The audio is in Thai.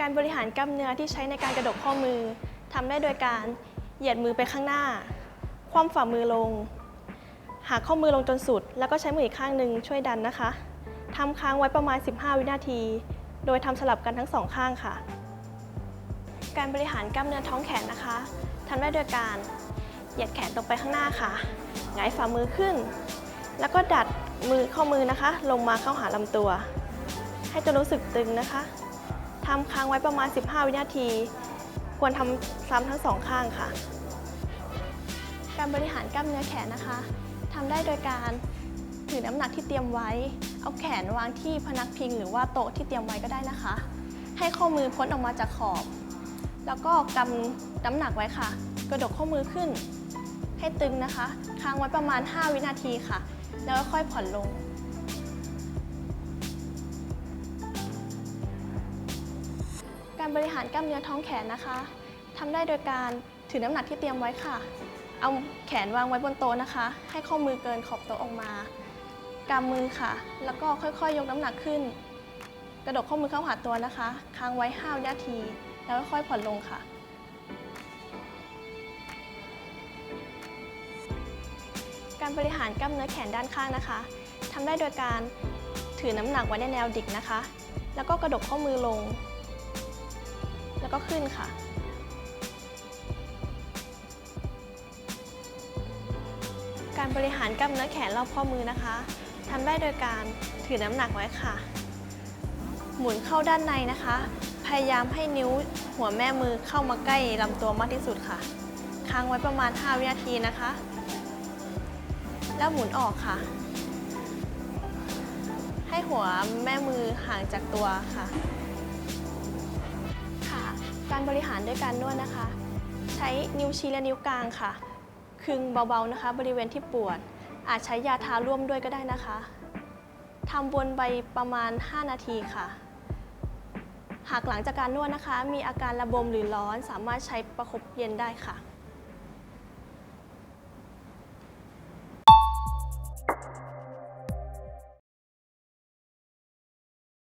การบริหารกล้ามเนื้อที่ใช้ในการกระดกข้อมือทำได้โดยการเหยียดมือไปข้างหน้า คว่ำฝ่ามือลง หาข้อมือลงจนสุด แล้วก็ใช้มืออีกข้างหนึ่งช่วยดันนะคะทำค้างไว้ประมาณ 15 วินาที โดยทำสลับกันทั้งสองข้างค่ะ การบริหารกล้ามเนื้อท้องแขนนะคะทำได้โดยการเหยียดแขนตรงไปข้างหน้าค่ะหงายฝ่ามือขึ้น แล้วก็ดัดมือข้อมือนะคะ ลงมาเข้าหาลำตัว ให้จนรู้สึกตึงนะคะ ทำค้างไว้ประมาณ 15 วินาที ควรทำซ้ำทั้งสองข้างค่ะ การบริหารกล้ามเนื้อแขนนะคะทำได้โดยการถือน้ำหนักที่เตรียมไว้ เอาแขนวางที่พนักพิง หรือว่าโต๊ะที่เตรียมไว้ก็ได้นะคะ ให้ข้อมือพ้นออกมาจากขอบ แล้วก็กำน้ำหนักไว้ค่ะ กระดกข้อมือขึ้น ให้ตึงนะคะ ค้างไว้ประมาณ 5 วินาทีค่ะ แล้วค่อยผ่อนลง การบริหารกล้ามเนื้อท้องแขนนะคะทำได้โดยการถือน้ำหนักที่เตรียมไว้ค่ะ เอาแขนวางไว้บนโต๊ะนะคะ ให้ข้อมือเกินขอบโต๊ะออกมากำมือค่ะ แล้วก็ค่อยๆ ยกน้ำหนักขึ้น กระดกข้อมือเข้าหาตัวนะคะ ค้างไว้5วินาที แล้วค่อยๆผ่อนลงค่ะการบริหารกล้ามเนื้อแขนด้านข้างนะคะทำได้โดยการถือน้ำหนักไว้ในแนวดิ่งนะคะ แล้วก็กระดกข้อมือลง แล้วก็ขึ้นค่ะ การบริหารกล้ามเนื้อแขนรอบข้อมือนะคะทำได้โดยการถือน้ำหนักไว้ค่ะ หมุนเข้าด้านในนะคะ พยายามให้นิ้วหัวแม่มือเข้ามาใกล้ลำตัวมากที่สุดค่ะ ค้างไว้ประมาณ 5 วินาทีนะคะ แล้วหมุนออกค่ะ ให้หัวแม่มือห่างจากตัวค่ะ บริหารด้วยการนวดนะคะ ใช้นิ้วชี้และนิ้วกลางค่ะ คึงเบาๆนะคะ บริเวณที่ปวด อาจใช้ยาทาร่วมด้วยก็ได้นะคะทำวนไปประมาณ 5 นาทีค่ะ หากหลังจากการนวดนะคะ มีอาการระบมหรือร้อนสามารถใช้ประคบเย็นได้ค่ะ